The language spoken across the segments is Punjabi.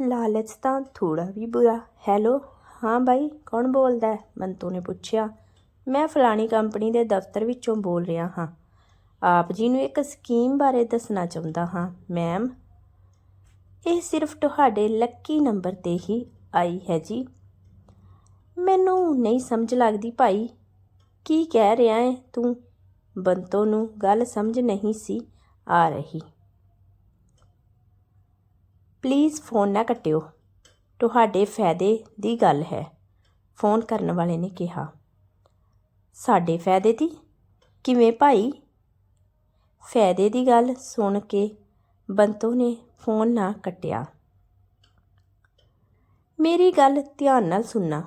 ਲਾਲਚ ਤਾਂ ਥੋੜਾ ਵੀ ਬੁਰਾ। ਹੈਲੋ, ਹਾਂ ਬਾਈ, ਕੌਣ ਬੋਲਦਾ ਹੈ? ਬੰਤੂ ਨੇ ਪੁੱਛਿਆ। ਮੈਂ ਫਲਾਣੀ ਕੰਪਨੀ ਦੇ ਦਫ਼ਤਰ ਵਿੱਚੋਂ ਬੋਲ ਰਿਹਾ ਹਾਂ। ਆਪ ਜੀ ਨੂੰ ਇੱਕ ਸਕੀਮ ਬਾਰੇ ਦੱਸਣਾ ਚਾਹੁੰਦਾ ਹਾਂ, ਮੈਮ। ਇਹ ਸਿਰਫ ਤੁਹਾਡੇ ਲੱਕੀ ਨੰਬਰ ਤੇ ਹੀ ਆਈ ਹੈ ਜੀ। ਮੈਨੂੰ ਨਹੀਂ ਸਮਝ ਲੱਗਦੀ ਭਾਈ, ਕੀ ਕਹਿ ਰਿਹਾ ਹੈ ਤੂੰ? ਬੰਤੋ ਨੂੰ ਗੱਲ ਸਮਝ ਨਹੀਂ ਸੀ ਆ ਰਹੀ। ਪਲੀਜ਼ ਫੋਨ ਨਾ ਕੱਟਿਓ। ਤੁਹਾਡੇ ਫਾਇਦੇ ਦੀ ਗੱਲ ਹੈ। ਫੋਨ ਕਰਨ ਵਾਲੇ ਨੇ ਕਿਹਾ। ਸਾਡੇ ਫਾਇਦੇ ਦੀ? ਕਿਵੇਂ ਭਾਈ? ਫਾਇਦੇ ਦੀ ਗੱਲ ਸੁਣ ਕੇ ਬੰਤੋ ਨੇ ਫੋਨ ਨਾ ਕੱਟਿਆ। ਮੇਰੀ ਗੱਲ ਧਿਆਨ ਨਾਲ ਸੁਣਨਾ।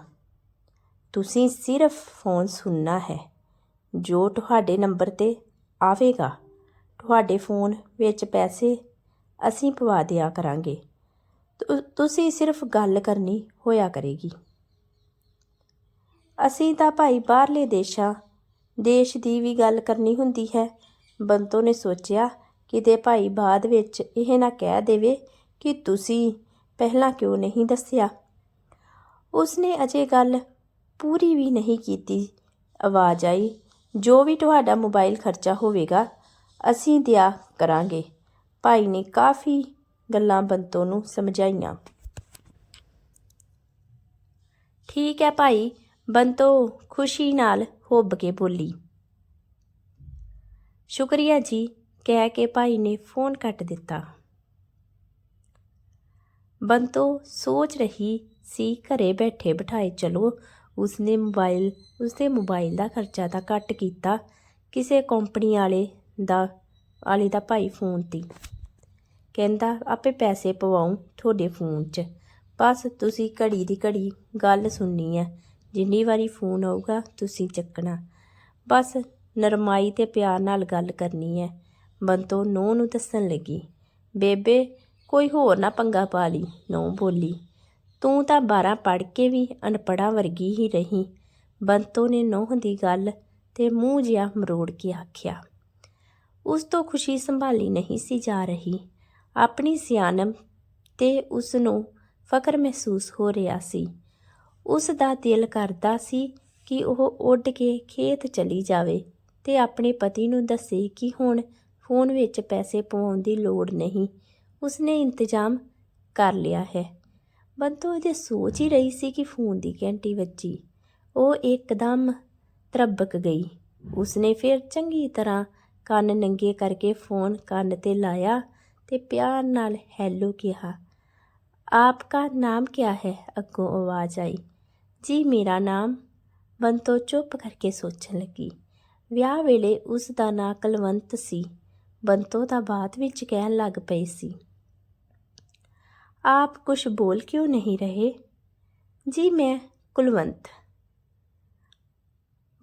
ਤੁਸੀਂ ਸਿਰਫ ਫੋਨ ਸੁਣਨਾ ਹੈ, ਜੋ ਤੁਹਾਡੇ ਨੰਬਰ ਤੇ ਆਵੇਗਾ। ਤੁਹਾਡੇ ਫੋਨ ਵਿੱਚ ਪੈਸੇ ਅਸੀਂ ਪਵਾ ਦਿਆ ਕਰਾਂਗੇ। ਤੁਸੀਂ ਸਿਰਫ ਗੱਲ ਕਰਨੀ ਹੋਇਆ ਕਰੇਗੀ। ਅਸੀਂ ਤਾਂ ਭਾਈ ਬਾਹਰਲੇ ਦੇਸ਼ਾਂ, ਦੇਸ਼ ਦੀ ਵੀ ਗੱਲ ਕਰਨੀ ਹੁੰਦੀ ਹੈ। ਬੰਤੋ ਨੇ ਸੋਚਿਆ, ਕਿਤੇ ਭਾਈ ਬਾਅਦ ਵਿੱਚ ਇਹ ਨਾ ਕਹਿ ਦੇਵੇ ਕਿ ਤੁਸੀਂ ਪਹਿਲਾਂ ਕਿਉਂ ਨਹੀਂ ਦੱਸਿਆ। ਉਸਨੇ ਅਜੇ ਗੱਲ ਪੂਰੀ ਵੀ ਨਹੀਂ ਕੀਤੀ। ਆਵਾਜ਼ ਆਈ, ਜੋ ਵੀ ਤੁਹਾਡਾ ਮੋਬਾਈਲ ਖਰਚਾ ਹੋਵੇਗਾ, ਅਸੀਂ ਦਿਆ ਕਰਾਂਗੇ। ਭਾਈ ਨੇ ਕਾਫੀ ਗੱਲਾਂ ਬੰਤੋ ਨੂੰ ਸਮਝਾਈਆਂ। ਠੀਕ ਹੈ ਭਾਈ। ਬੰਤੋ ਖੁਸ਼ੀ ਨਾਲ ਹੋਬ ਕੇ ਬੋਲੀ। ਸ਼ੁਕਰੀਆ ਜੀ, ਕਹਿ ਕੇ ਭਾਈ ਨੇ ਫੋਨ ਕੱਟ ਦਿੱਤਾ। ਬੰਤੋ ਸੋਚ ਰਹੀ ਸੀ ਘਰੇ ਬੈਠੇ ਬਿਠਾਏ, ਚਲੋ, ਉਸਨੇ ਮੋਬਾਈਲ ਉਸਦੇ ਮੋਬਾਈਲ ਦਾ ਖਰਚਾ ਤਾਂ ਘੱਟ ਕੀਤਾ, ਕਿਸੇ ਕੰਪਨੀ ਵਾਲੇ ਦਾ ਵਾਲੇ ਦਾ ਭਾਈ ਫੋਨ ਤੇ। ਕਹਿੰਦਾ, ਆਪੇ ਪੈਸੇ ਪਵਾਉਂ ਤੁਹਾਡੇ ਫੋਨ 'ਚ। ਬਸ ਤੁਸੀਂ ਘੜੀ ਦੀ ਘੜੀ ਗੱਲ ਸੁਣਨੀ ਹੈ ਜਿੰਨੀ ਵਾਰੀ ਫੋਨ ਆਊਗਾ, ਤੁਸੀਂ ਚੱਕਣਾ। ਬਸ ਨਰਮਾਈ ਤੇ ਪਿਆਰ ਨਾਲ ਗੱਲ ਕਰਨੀ ਹੈ ਬੰਤੋ ਨੋ ਨੂੰ ਦੱਸਣ ਲੱਗੀ। ਬੇਬੇ, ਕੋਈ ਹੋਰ ਨਾ ਪੰਗਾ ਪਾ ਲਈ। ਨੋ ਬੋਲੀ। ਤੂੰ ਤਾਂ 12 ਪੜ੍ਹ ਕੇ ਵੀ ਅਨਪੜ੍ਹਾਂ ਵਰਗੀ ਹੀ ਰਹੀ। ਬੰਤੋ ਨੇ ਨੋਹ ਦੀ ਗੱਲ ਤੇ ਮੂੰਹ ਜਿਹਾ ਮਰੋੜ ਕੇ ਆਖਿਆ। ਉਸ ਤੋਂ ਖੁਸ਼ੀ ਸੰਭਾਲੀ ਨਹੀਂ ਸੀ ਜਾ ਰਹੀ। ਆਪਣੀ ਸਿਆਣਪ ਤੇ ਉਸ ਨੂੰ ਫਖਰ ਮਹਿਸੂਸ ਹੋ ਰਿਹਾ ਸੀ। ਉਸ ਦਾ ਦਿਲ ਕਰਦਾ ਸੀ ਕਿ ਉਹ ਉੱਡ ਕੇ ਖੇਤ ਚਲੀ ਜਾਵੇ ਤੇ ਆਪਣੇ ਪਤੀ ਨੂੰ ਦੱਸੇ ਕਿ ਹੁਣ ਫੋਨ ਵਿੱਚ ਪੈਸੇ ਪਵਾਉਣ ਦੀ ਲੋੜ ਨਹੀਂ। ਉਸਨੇ ਇੰਤਜ਼ਾਮ ਕਰ ਲਿਆ ਹੈ। ਬੰਤੋ ਅਜੇ ਸੋਚ ਹੀ ਰਹੀ ਸੀ ਕਿ ਫੋਨ ਦੀ ਘੰਟੀ ਵੱਜੀ। ਉਹ ਇੱਕਦਮ ਤਰਬਕ ਗਈ। ਉਸਨੇ ਫਿਰ ਚੰਗੀ ਤਰ੍ਹਾਂ ਕੰਨ ਨੰਗੇ ਕਰਕੇ ਫੋਨ ਕੰਨ ਤੇ ਲਾਇਆ ਤੇ ਪਿਆਰ ਨਾਲ ਹੈਲੋ ਕਿਹਾ। "ਆਪਕਾ ਨਾਮ ਕਿਆ ਹੈ?" ਅੱਗੋਂ ਆਵਾਜ਼ ਆਈ। "ਜੀ, ਮੇਰਾ ਨਾਮ " ਬੰਤੋ ਚੁੱਪ ਕਰਕੇ ਸੋਚਣ ਲੱਗੀ। ਵਿਆਹ ਵੇਲੇ ਉਸ ਦਾ ਨਾਂ ਕੁਲਵੰਤ ਸੀ। ਬੰਤੋ ਦਾ ਬਾਅਦ ਵਿੱਚ ਕਹਿਣ ਲੱਗ ਪਈ ਸੀ। "ਆਪ ਕੁਝ ਬੋਲ ਕਿਉਂ ਨਹੀਂ ਰਹੇ?" "ਜੀ, ਮੈਂ ਕੁਲਵੰਤ।"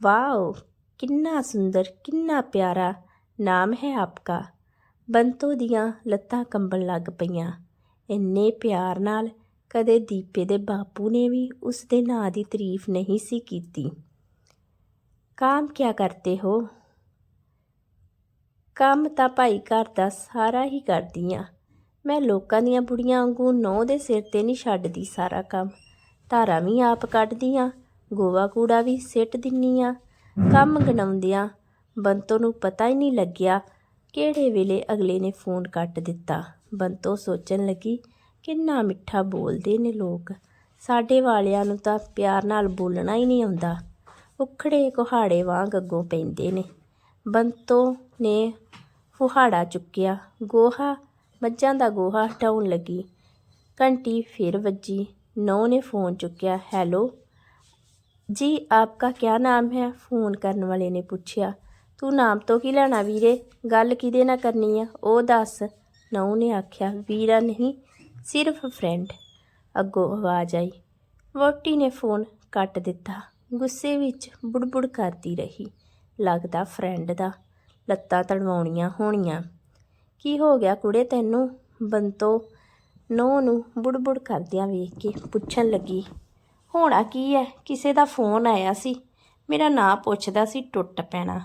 "ਵਾਓ! ਕਿੰਨਾ ਸੁੰਦਰ, ਕਿੰਨਾ ਪਿਆਰਾ ਨਾਮ ਹੈ ਆਪਕਾ।" ਬੰਤੋ ਦੀਆਂ ਲੱਤਾਂ ਕੰਬਣ ਲੱਗ ਪਈਆਂ। ਇੰਨੇ ਪਿਆਰ ਨਾਲ ਕਦੇ ਦੀਪੇ ਦੇ ਬਾਪੂ ਨੇ ਵੀ ਉਸ ਦੇ ਨਾਂ ਦੀ ਤਾਰੀਫ ਨਹੀਂ ਸੀ ਕੀਤੀ। ਕੰਮ ਕਿਆ ਕਰਤੇ ਹੋ? ਕੰਮ ਤਾਂ ਭਾਈ ਘਰ ਦਾ ਸਾਰਾ ਹੀ ਕਰਦੀ ਆ। ਮੈਂ ਲੋਕਾਂ ਦੀਆਂ ਬੁੜੀਆਂ ਵਾਂਗੂ ਨੌ ਦੇ ਸਿਰ ਤੇ ਨਹੀਂ ਛੱਡਦੀ ਸਾਰਾ ਕੰਮ। ਧਾਰਾਂ ਵੀ ਆਪ ਕੱਢਦੀ ਆ ਗੋਵਾ ਕੂੜਾ ਵੀ ਸਿੱਟ ਦਿੰਨੀ ਆ। ਕੰਮ ਗਣਾਉਂਦਿਆਂ ਬੰਤੋ ਨੂੰ ਪਤਾ ਹੀ ਨਹੀਂ ਲੱਗਿਆ ਕਿਹੜੇ ਵੇਲੇ ਅਗਲੇ ਨੇ ਫੋਨ ਕੱਟ ਦਿੱਤਾ? ਬੰਤੋ ਸੋਚਣ ਲੱਗੀ, ਕਿੰਨਾ ਮਿੱਠਾ ਬੋਲਦੇ ਨੇ ਲੋਕ। ਸਾਡੇ ਵਾਲਿਆਂ ਨੂੰ ਤਾਂ ਪਿਆਰ ਨਾਲ ਬੋਲਣਾ ਹੀ ਨਹੀਂ ਆਉਂਦਾ। ਉੱਖੜੇ ਕੁਹਾੜੇ ਵਾਂਗ ਅੱਗੋਂ ਪੈਂਦੇ ਨੇ। ਬੰਤੋ ਨੇ ਫੁਹਾੜਾ ਚੁੱਕਿਆ। ਗੋਹਾ, ਮੱਝਾਂ ਦਾ ਗੋਹਾ ਹਟਾਉਣ ਲੱਗੀ। ਘੰਟੀ ਫਿਰ ਵੱਜੀ। ਨੌ ਨੇ ਫੋਨ ਚੁੱਕਿਆ, ਹੈਲੋ? ਜੀ, ਆਪਕਾ ਕਿਆ ਨਾਮ ਹੈ? ਫੋਨ ਕਰਨ ਵਾਲੇ ਨੇ ਪੁੱਛਿਆ। ਤੂੰ ਨਾਮ ਤੋਂ ਕੀ ਲੈਣਾ ਵੀਰੇ? ਗੱਲ ਕਿਹਦੇ ਨਾਲ ਕਰਨੀ ਆ? ਉਹ ਦੱਸ। ਨੌ ਨੇ ਆਖਿਆ, ਵੀਰਾ ਨਹੀਂ, ਸਿਰਫ ਫਰੈਂਡ ਅੱਗੋਂ ਆਵਾਜ਼ ਆਈ। ਵੋਟੀ ਨੇ ਫੋਨ ਕੱਟ ਦਿੱਤਾ। ਗੁੱਸੇ ਵਿੱਚ ਬੁੜਬੁੜ ਕਰਦੀ ਰਹੀ। ਲੱਗਦਾ ਫਰੈਂਡ ਦਾ ਲੱਤਾਂ ਤੜਵਾਉਣੀਆਂ ਹੋਣੀਆਂ। ਕੀ ਹੋ ਗਿਆ ਕੁੜੇ ਤੈਨੂੰ? ਬੰਤੋ ਨੋ ਨੂੰ ਬੁੜਬੁੜ ਕਰਦਿਆਂ ਵੇਖ ਕੇ ਪੁੱਛਣ ਲੱਗੀ। ਹੋਣਾ ਕੀ ਹੈ ਕਿਸੇ ਦਾ ਫੋਨ ਆਇਆ ਸੀ। ਮੇਰਾ ਨਾਂ ਪੁੱਛਦਾ ਸੀ, ਟੁੱਟ ਪੈਣਾ।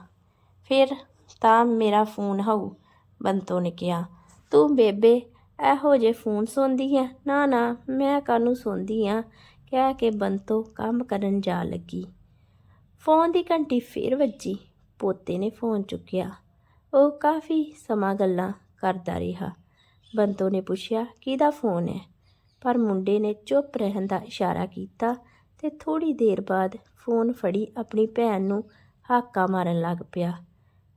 ਫਿਰ ਤਾਂ ਮੇਰਾ ਫੋਨ ਹੋਊ, ਬੰਤੋ ਨੇ ਕਿਹਾ। ਤੂੰ ਬੇਬੇ, ਇਹੋ ਜੇ ਫੋਨ ਸੌਂਦੀ ਆ ਨਾ ਨਾ, ਮੈਂ ਕਾਹਨੂੰ ਸੌਂਦੀ ਆ? ਕਹਿ ਕੇ ਬੰਤੋ ਕੰਮ ਕਰਨ ਜਾ ਲੱਗੀ। ਫੋਨ ਦੀ ਘੰਟੀ ਫੇਰ ਵੱਜੀ। ਪੋਤੇ ਨੇ ਫੋਨ ਚੁੱਕਿਆ। ਉਹ ਕਾਫੀ ਸਮਾਂ ਗੱਲਾਂ ਕਰਦਾ ਰਿਹਾ। ਬੰਤੋ ਨੇ ਪੁੱਛਿਆ, ਕਿਹਦਾ ਫੋਨ ਹੈ ਪਰ ਮੁੰਡੇ ਨੇ ਚੁੱਪ ਰਹਿਣ ਦਾ ਇਸ਼ਾਰਾ ਕੀਤਾ ਤੇ ਥੋੜੀ ਦੇਰ ਬਾਅਦ ਫੋਨ ਫੜੀ ਆਪਣੀ ਭੈਣ ਨੂੰ ਹਾਕਾ ਮਾਰਨ ਲੱਗ ਪਿਆ।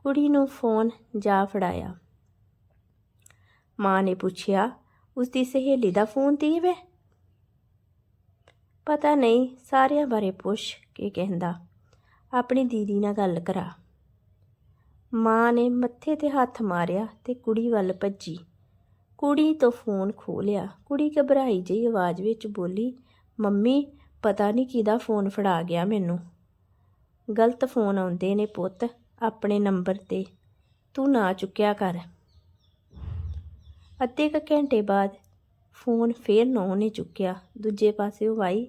ਕੁੜੀ ਨੂੰ ਫੋਨ ਜਾ ਫੜਾਇਆ। ਮਾਂ ਨੇ ਪੁੱਛਿਆ ਉਸ ਦੀ ਸਹੇਲੀ ਦਾ ਫੋਨ ਤੀ ਵੇ? ਪਤਾ ਨਹੀਂ, ਸਾਰਿਆਂ ਬਾਰੇ ਪੁੱਛ ਕੇ ਕਹਿੰਦਾ, ਆਪਣੀ ਦੀਦੀ ਨਾਲ ਗੱਲ ਕਰਾ। ਮਾਂ ਨੇ ਮੱਥੇ ਤੇ ਹੱਥ ਮਾਰਿਆ ਤੇ ਕੁੜੀ ਵੱਲ ਭੱਜੀ। ਕੁੜੀ ਤੋਂ ਫੋਨ ਖੋਹ ਲਿਆ ਕੁੜੀ ਘਬਰਾਈ ਜਿਹੀ ਆਵਾਜ਼ ਵਿੱਚ ਬੋਲੀ, ਮੰਮੀ, ਪਤਾ ਨਹੀਂ ਕਿਹਦਾ ਫੋਨ ਫੜਾ ਗਿਆ ਮੈਨੂੰ? ਗਲਤ ਫੋਨ ਆਉਂਦੇ ਨੇ ਪੁੱਤ। ਆਪਣੇ ਨੰਬਰ ਤੇ ਤੂੰ ਨਾ ਚੁੱਕਿਆ ਕਰ ਅੱਧੇ ਕੁ ਘੰਟੇ ਬਾਅਦ ਫੋਨ ਫੇਰ ਨੌ ਨੇ ਚੁੱਕਿਆ ਦੂਜੇ ਪਾਸਿਓਂ ਆਈ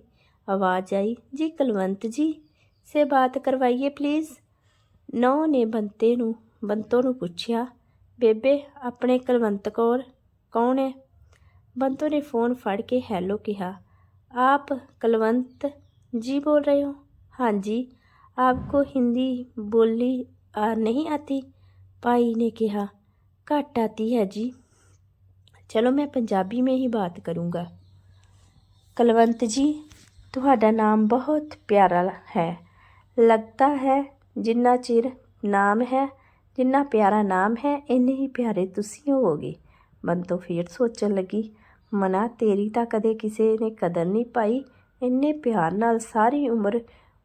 ਆਵਾਜ਼ ਆਈ ਜੀ ਕੁਲਵੰਤ ਜੀ ਸੇ ਬਾਤ ਕਰਵਾਈਏ ਪਲੀਜ਼ ਨੌ ਨੇ ਬੰਤੇ ਨੂੰ ਬੰਤੋ ਨੂੰ ਪੁੱਛਿਆ ਬੇਬੇ ਆਪਣੇ ਕੁਲਵੰਤ ਕੌਰ ਕੌਣ ਹੈ ਬੰਤੋ ਨੇ ਫੋਨ ਫੜ ਕੇ ਹੈਲੋ ਕਿਹਾ आप कुलवंत जी बोल रहे हो हाँ जी आपको हिंदी बोली आ, नहीं आती भाई ने कहा घट आती है जी चलो मैं पंजाबी में ही बात करूँगा कुलवंत जी ਤੁਹਾਡਾ ਨਾਮ ਬਹੁਤ ਪਿਆਰਾ ਹੈ ਲੱਗਦਾ ਹੈ ਜਿੰਨਾ ਚਿਰ ਨਾਮ ਹੈ ਜਿੰਨਾ ਪਿਆਰਾ ਨਾਮ ਹੈ ਇੰਨੇ ਹੀ ਪਿਆਰੇ ਤੁਸੀਂ ਹੋਵੋਗੇ ਬੰਤੋ ਫੇਰ ਸੋਚਣ ਲੱਗੀ ਮਨਾ ਤੇਰੀ ਤਾਂ ਕਦੇ ਕਿਸੇ ਨੇ ਕਦਰ ਨਹੀਂ ਪਾਈ ਇੰਨੇ ਪਿਆਰ ਨਾਲ ਸਾਰੀ ਉਮਰ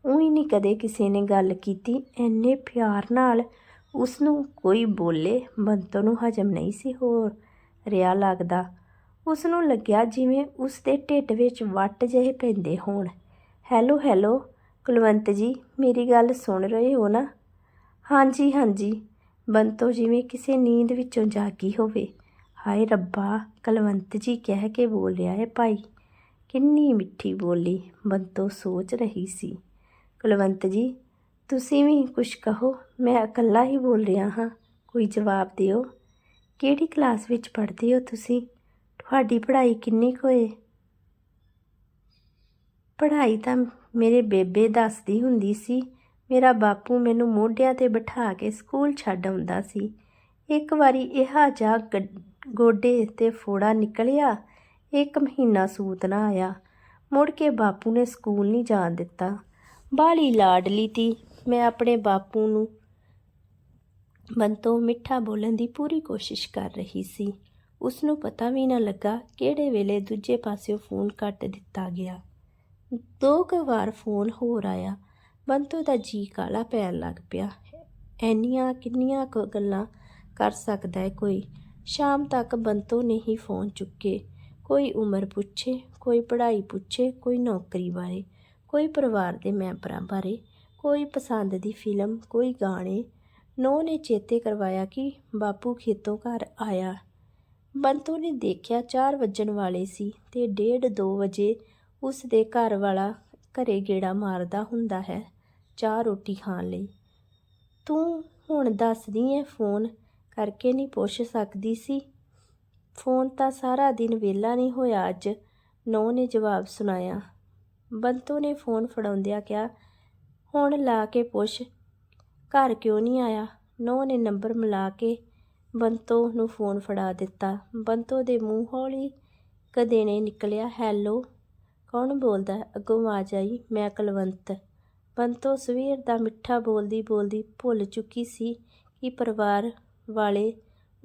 ਉਹੀ ਨਹੀਂ ਕਦੇ ਕਿਸੇ ਨੇ ਗੱਲ ਕੀਤੀ। ਇੰਨੇ ਪਿਆਰ ਨਾਲ ਉਸ ਨੂੰ ਕੋਈ ਬੋਲੇ ਬੰਤੋ ਨੂੰ ਹਜਮ ਨਹੀਂ ਸੀ ਹੋ ਰਿਹਾ ਲੱਗਦਾ। ਉਸ ਨੂੰ ਲੱਗਿਆ ਜਿਵੇਂ ਉਸ ਦੇ ਢਿੱਡ ਵਿੱਚ ਵੱਟ ਜਿਹੇ ਪੈਂਦੇ ਹੋਣ। ਹੈਲੋ ਹੈਲੋ, ਕੁਲਵੰਤ ਜੀ, ਮੇਰੀ ਗੱਲ ਸੁਣ ਰਹੇ ਹੋ ਨਾ? ਹਾਂਜੀ ਹਾਂਜੀ, ਬੰਤੋ, ਜਿਵੇਂ ਕਿਸੇ ਨੀਂਦ ਵਿੱਚੋਂ ਜਾਗੀ ਹੋਵੇ। ਹਾਏ ਰੱਬਾ, ਕੁਲਵੰਤ ਜੀ ਕਹਿ ਕੇ ਬੋਲ ਰਿਹਾ ਹੈ ਭਾਈ। ਕਿੰਨੀ ਮਿੱਠੀ ਬੋਲੀ ਬੰਤੋ ਸੋਚ ਰਹੀ ਸੀ। ਕੁਲਵੰਤ ਜੀ, ਤੁਸੀਂ ਵੀ ਕੁਛ ਕਹੋ, ਮੈਂ ਇਕੱਲਾ ਹੀ ਬੋਲ ਰਿਹਾ ਹਾਂ, ਕੋਈ ਜਵਾਬ ਦਿਓ। ਕਿਹੜੀ ਕਲਾਸ ਵਿੱਚ ਪੜ੍ਹਦੇ ਹੋ ਤੁਸੀਂ? ਤੁਹਾਡੀ ਪੜ੍ਹਾਈ ਕਿੰਨੀ ਕੁ ਹੋਏ ਪੜ੍ਹਾਈ ਤਾਂ ਮੇਰੇ ਬੇਬੇ ਦੱਸਦੀ ਹੁੰਦੀ ਸੀ। ਮੇਰਾ ਬਾਪੂ ਮੈਨੂੰ ਮੋਢਿਆਂ ਤੇ ਬਿਠਾ ਕੇ ਸਕੂਲ ਛੱਡ ਆਉਂਦਾ ਸੀ। ਇੱਕ ਵਾਰੀ ਇਹਾ ਜਾ ਗੋਡੇ ਤੇ ਫੋੜਾ ਨਿਕਲਿਆ, ਇੱਕ ਮਹੀਨਾ ਸੂਤ ਨਾ ਆਇਆ। ਮੁੜ ਕੇ ਬਾਪੂ ਨੇ ਸਕੂਲ ਨਹੀਂ ਜਾਣ ਦਿੱਤਾ। ਬਾਲੀ ਲਾਡਲੀ ਤੀ ਮੈਂ ਆਪਣੇ ਬਾਪੂ ਨੂੰ। ਬੰਤੋਂ ਮਿੱਠਾ ਬੋਲਣ ਦੀ ਪੂਰੀ ਕੋਸ਼ਿਸ਼ ਕਰ ਰਹੀ ਸੀ। ਉਸ ਨੂੰ ਪਤਾ ਵੀ ਨਾ ਲੱਗਾ ਕਿਹੜੇ ਵੇਲੇ ਦੂਜੇ ਪਾਸਿਓਂ ਫੋਨ ਕੱਟ ਦਿੱਤਾ ਗਿਆ। ਦੋ ਕੁ ਵਾਰ ਫੋਨ ਹੋਰ ਆਇਆ। ਬੰਤੋ ਦਾ ਜੀ ਕਾਲਾ ਪੈਣ ਲੱਗ ਪਿਆ। ਐਨੀਆਂ ਕਿੰਨੀਆਂ ਕੁ ਗੱਲਾਂ ਕਰ ਸਕਦਾ ਹੈ ਕੋਈ? ਸ਼ਾਮ ਤੱਕ ਬੰਤੋ ਨੇ ਹੀ ਫੋਨ ਚੁੱਕੇ। ਕੋਈ ਉਮਰ ਪੁੱਛੇ, ਕੋਈ ਪੜ੍ਹਾਈ ਪੁੱਛੇ, ਕੋਈ ਨੌਕਰੀ ਬਾਰੇ। ਕੋਈ ਪਰਿਵਾਰ ਦੇ ਮੈਂਬਰਾਂ ਬਾਰੇ, ਕੋਈ ਪਸੰਦ ਦੀ ਫਿਲਮ, ਕੋਈ ਗਾਣੇ ਨੋ ਨੇ ਚੇਤੇ ਕਰਵਾਇਆ ਕਿ ਬਾਪੂ ਖੇਤੋਂ ਘਰ ਆਇਆ। ਬੰਤੂ ਨੇ ਦੇਖਿਆ 4 ਵੱਜਣ ਵਾਲੇ ਸੀ ਤੇ ਡੇਢ 2 ਵਜੇ ਉਸ ਦੇ ਘਰ ਵਾਲਾ ਘਰੇ ਗੇੜਾ ਮਾਰਦਾ ਹੁੰਦਾ ਹੈ ਚਾਹ ਰੋਟੀ ਖਾਣ ਲਈ। ਤੂੰ ਹੁਣ ਦੱਸਦੀ ਐ ਫੋਨ ਕਰਕੇ ਨਹੀਂ ਪੁੱਛ ਸਕਦੀ ਸੀ? ਫੋਨ ਤਾਂ ਸਾਰਾ ਦਿਨ ਵਿਹਲਾ ਨਹੀਂ ਹੋਇਆ ਅੱਜ ਨੌ ਨੇ ਜਵਾਬ ਸੁਣਾਇਆ। ਬੰਤੋ ਨੇ ਫੋਨ ਫੜਾਉਂਦਿਆਂ ਕਿਹਾ, ਹੁਣ ਲਾ ਕੇ ਪੁੱਛ, ਘਰ ਕਿਉਂ ਨਹੀਂ ਆਇਆ? ਨੌ ਨੇ ਨੰਬਰ ਮਿਲਾ ਕੇ ਬੰਤੋ ਨੂੰ ਫੋਨ ਫੜਾ ਦਿੱਤਾ। ਬੰਤੋ ਦੇ ਮੂੰਹ ਹੌਲੀ ਕਦੇਣੇ ਨਿਕਲਿਆ। ਹੈਲੋ, ਕੌਣ ਬੋਲਦਾ? ਅੱਗੋਂ ਆਵਾਜ਼ ਆਈ, ਮੈਂ ਕੁਲਵੰਤ। ਬੰਤੋ ਸਵੇਰ ਦਾ ਮਿੱਠਾ ਬੋਲਦੀ ਬੋਲਦੀ ਭੁੱਲ ਚੁੱਕੀ ਸੀ ਕਿ ਪਰਿਵਾਰ ਵਾਲੇ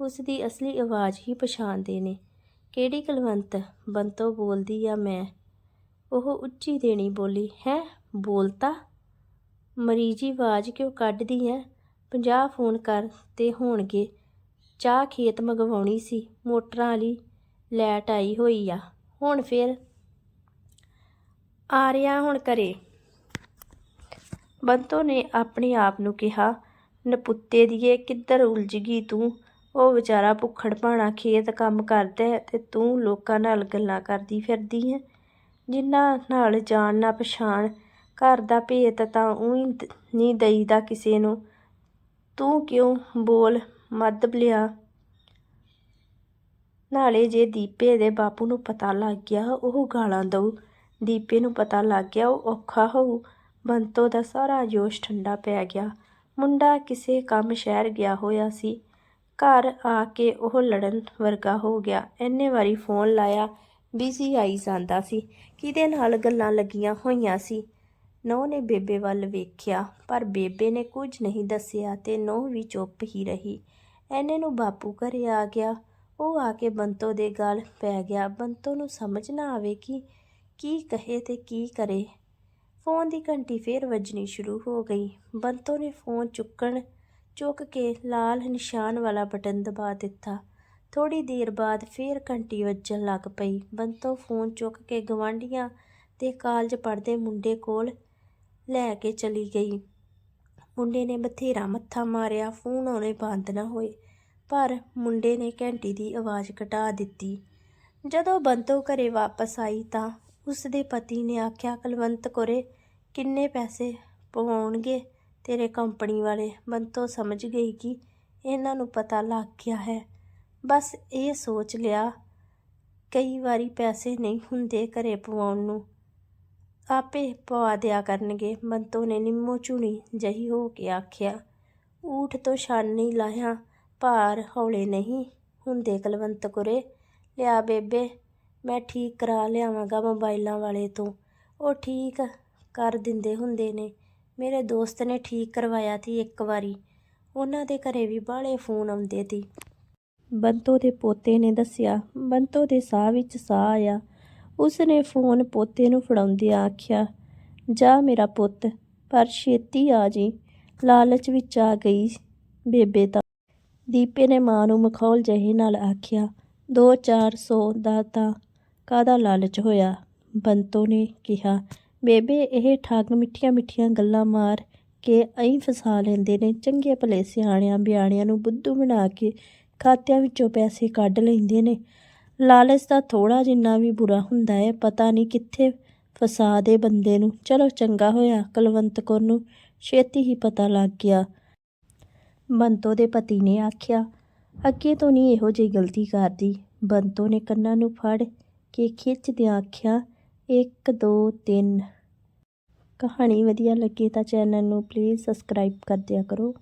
ਉਸ ਦੀ ਅਸਲੀ ਆਵਾਜ਼ ਹੀ ਪਛਾਣਦੇ ਨੇ। ਕਿਹੜੀ ਕੁਲਵੰਤ? ਬੰਤੋ ਬੋਲਦੀ, ਆ ਮੈਂ। ਉਹ ਉੱਚੀ ਦੇਣੀ ਬੋਲੀ, ਹੈ ਬੋਲਤਾ ਮਰੀਜੀ, ਆਵਾਜ਼ ਕਿਉਂ ਕੱਢਦੀ ਐ? 50 ਫੋਨ ਕਰ, ਤੇ ਹੋਣਗੇ। ਚਾਹ ਖੇਤ ਮਗਵਾਉਣੀ ਸੀ, ਮੋਟਰਾਂ ਵਾਲੀ ਲੈਟ ਆਈ ਹੋਈ ਆ। ਹੁਣ ਫੇਰ ਆ ਰਿਹਾ ਹੁਣ ਘਰੇ। ਬੰਤੋ ਨੇ ਆਪਣੇ ਆਪ ਨੂੰ ਕਿਹਾ, ਨਪੁੱਤੇ ਦੀਏ, ਕਿੱਧਰ ਉਲਝ ਗਈ ਤੂੰ? ਉਹ ਵਿਚਾਰਾ ਭੁੱਖੜ ਭਾਣਾ ਖੇਤ ਕੰਮ ਕਰਦਾ ਹੈ ਤੇ ਤੂੰ ਲੋਕਾਂ ਨਾਲ ਗੱਲਾਂ ਕਰਦੀ ਫਿਰਦੀ ਹੈ। ਜਿਨ੍ਹਾਂ ਨਾਲ ਜਾਣ ਨਾ ਪਛਾਣ, ਘਰ ਦਾ ਭੇਤ ਤਾਂ ਉਹੀ ਨਹੀਂ ਦਈਦਾ ਕਿਸੇ ਨੂੰ। ਤੂੰ ਕਿਉਂ ਬੋਲ ਮੱਧ ਲਿਆ ਨਾਲੇ ਜੇ ਦੀਪੇ ਦੇ ਬਾਪੂ ਨੂੰ ਪਤਾ ਲੱਗ ਗਿਆ, ਉਹ ਗਾਲਾਂ ਦਊ। ਦੀਪੇ ਨੂੰ ਪਤਾ ਲੱਗ ਗਿਆ, ਉਹ ਔਖਾ ਹੋਊ। ਬੰਤੋ ਦਾ ਸਾਰਾ ਜੋਸ਼ ਠੰਡਾ ਪੈ ਗਿਆ। ਮੁੰਡਾ ਕਿਸੇ ਕੰਮ ਸ਼ਹਿਰ ਗਿਆ ਹੋਇਆ ਸੀ। ਘਰ ਆ ਕੇ ਉਹ ਲੜਨ ਵਰਗਾ ਹੋ ਗਿਆ। ਇੰਨੇ ਵਾਰੀ ਫੋਨ ਲਾਇਆ ਬਿਜ਼ੀ ਆਈ ਜਾਂਦਾ ਸੀ। ਕਿਹਦੇ ਨਾਲ ਗੱਲਾਂ ਲੱਗੀਆਂ ਹੋਈਆਂ ਸੀ? ਨੌ ਨੇ ਬੇਬੇ ਵੱਲ ਵੇਖਿਆ, ਪਰ ਬੇਬੇ ਨੇ ਕੁਝ ਨਹੀਂ ਦੱਸਿਆ ਤੇ ਨੌ ਵੀ ਚੁੱਪ ਹੀ ਰਹੀ। ਐਨੇ ਨੂੰ ਬਾਪੂ ਘਰੇ ਆ ਗਿਆ। ਉਹ ਆ ਕੇ ਬੰਤੋ ਦੇ ਗਲ ਪੈ ਗਿਆ। ਬੰਤੋ ਨੂੰ ਸਮਝ ਨਾ ਆਵੇ ਕਿ ਕੀ ਕਹੇ ਤੇ ਕੀ ਕਰੇ। ਫੋਨ ਦੀ ਘੰਟੀ ਫੇਰ ਵੱਜਣੀ ਸ਼ੁਰੂ ਹੋ ਗਈ। ਬੰਤੋ ਨੇ ਫੋਨ ਚੁੱਕਣ ਚੁੱਕ ਕੇ ਲਾਲ ਨਿਸ਼ਾਨ ਵਾਲਾ ਬਟਨ ਦਬਾ ਦਿੱਤਾ। ਥੋੜੀ ਦੇਰ ਬਾਅਦ ਫੇਰ ਘੰਟੀ ਵੱਜਣ ਲੱਗ ਪਈ। ਬੰਤੋ ਫੋਨ ਚੁੱਕ ਕੇ ਗਵਾਂਢੀਆਂ ਤੇ ਕਾਲਜ ਪੜ੍ਹਦੇ ਮੁੰਡੇ ਕੋਲ ਲੈ ਕੇ ਚਲੀ ਗਈ। ਮੁੰਡੇ ਨੇ ਬਥੇਰਾ ਮੱਥਾ ਮਾਰਿਆ, ਫੋਨ ਆਉਣੇ ਬੰਦ ਨਾ ਹੋਏ, ਪਰ ਮੁੰਡੇ ਨੇ ਘੰਟੀ ਦੀ ਆਵਾਜ਼ ਘਟਾ ਦਿੱਤੀ। ਜਦੋਂ ਬੰਤੋ ਘਰੇ ਵਾਪਸ ਆਈ ਤਾਂ ਉਸ ਦੇ ਪਤੀ ਨੇ ਆਖਿਆ, ਕੁਲਵੰਤ ਕੋਰੇ, ਕਿੰਨੇ ਪੈਸੇ ਪਵਾਉਣਗੇ ਤੇਰੇ ਕੰਪਨੀ ਵਾਲੇ? ਬੰਤੋ ਸਮਝ ਗਈ ਕਿ ਇਹਨਾਂ ਨੂੰ ਪਤਾ ਲੱਗ ਗਿਆ ਹੈ ਬਸ ਇਹ ਸੋਚ ਲਿਆ, ਕਈ ਵਾਰੀ ਪੈਸੇ ਨਹੀਂ ਹੁੰਦੇ ਘਰੇ ਪਵਾਉਣ ਨੂੰ। ਆਪੇ ਪਵਾ ਦਿਆ ਕਰਨਗੇ, ਬੰਤੋ ਨੇ ਨਿੰਮੋ ਚੁਣੀ ਜਹੀ ਹੋ ਕੇ ਆਖਿਆ, ਊਠ ਤੋਂ ਛਣ ਲਾਹਿਆ ਭਾਰ ਹੌਲੇ ਨਹੀਂ ਹੁੰਦੇ ਕੁਲਵੰਤ ਕੁਰੇ ਲਿਆ ਬੇਬੇ, ਮੈਂ ਠੀਕ ਕਰਾ ਲਿਆਵਾਂਗਾ ਮੋਬਾਈਲਾਂ ਵਾਲੇ ਤੋਂ। ਉਹ ਠੀਕ ਕਰ ਦਿੰਦੇ ਹੁੰਦੇ ਨੇ। ਮੇਰੇ ਦੋਸਤ ਨੇ ਠੀਕ ਕਰਵਾਇਆ ਸੀ ਇੱਕ ਵਾਰੀ। ਉਹਨਾਂ ਦੇ ਘਰੇ ਵੀ ਬਾਹਲੇ ਫੋਨ ਆਉਂਦੇ ਸੀ ਬੰਤੋ ਦੇ ਪੋਤੇ ਨੇ ਦੱਸਿਆ, ਬੰਤੋ ਦੇ ਸਾਹ ਵਿੱਚ ਸਾਹ ਆਇਆ। ਉਸ ਨੇ ਫੋਨ ਪੋਤੇ ਨੂੰ ਫੜਾਉਂਦਿਆਂ ਆਖਿਆ, ਜਾ ਮੇਰਾ ਪੁੱਤ, ਪਰ ਛੇਤੀ ਆ ਜੀ। ਲਾਲਚ ਵਿੱਚ ਆ ਗਈ ਬੇਬੇ ਤਾਂ। ਦੀਪੇ ਨੇ ਮਾਂ ਨੂੰ ਮਖੌਲ ਜਿਹੇ ਨਾਲ ਆਖਿਆ, ਦੋ ਚਾਰ ਸੌ ਦਾ ਤਾਂ ਕਾਹਦਾ ਲਾਲਚ ਹੋਇਆ? ਬੰਤੋ ਨੇ ਕਿਹਾ, ਬੇਬੇ, ਇਹ ਠੱਗ ਮਿੱਠੀਆਂ ਮਿੱਠੀਆਂ ਗੱਲਾਂ ਮਾਰ ਕੇ ਐਂ ਫਸਾ ਲੈਂਦੇ ਨੇ। ਚੰਗੇ ਭਲੇ ਸਿਆਣਿਆਂ ਬਿਆਣਿਆਂ ਨੂੰ ਬੁੱਧੂ ਬਣਾ ਕੇ ਖਾਤਿਆਂ ਵਿੱਚੋਂ ਪੈਸੇ ਕੱਢ ਲੈਂਦੇ ਨੇ। ਲਾਲਚ ਦਾ ਥੋੜਾ ਜਿੰਨਾ ਵੀ ਬੁਰਾ ਹੁੰਦਾ ਹੈ, ਪਤਾ ਨਹੀਂ ਕਿੱਥੇ ਫਸਾ ਦੇ ਬੰਦੇ ਨੂੰ। ਚਲੋ ਚੰਗਾ ਹੋਇਆ, ਕੁਲਵੰਤ ਕੌਰ ਨੂੰ ਛੇਤੀ ਹੀ ਪਤਾ ਲੱਗ ਗਿਆ। ਬੰਤੋ ਦੇ ਪਤੀ ਨੇ ਆਖਿਆ, ਅੱਗੇ ਤੋਂ ਨਹੀਂ ਇਹੋ ਜਿਹੀ ਗਲਤੀ ਕਰਦੀ। ਬੰਤੋ ਨੇ ਕੰਨਾਂ ਨੂੰ ਫੜ ਕੇ ਖਿੱਚਦਿਆਂ ਆਖਿਆ 1 2 3 ਕਹਾਣੀ ਵਧੀਆ ਲੱਗੇ ਤਾਂ ਚੈਨਲ ਨੂੰ ਪਲੀਜ਼ ਸਬਸਕ੍ਰਾਈਬ ਕਰ ਦਿਆ ਕਰੋ।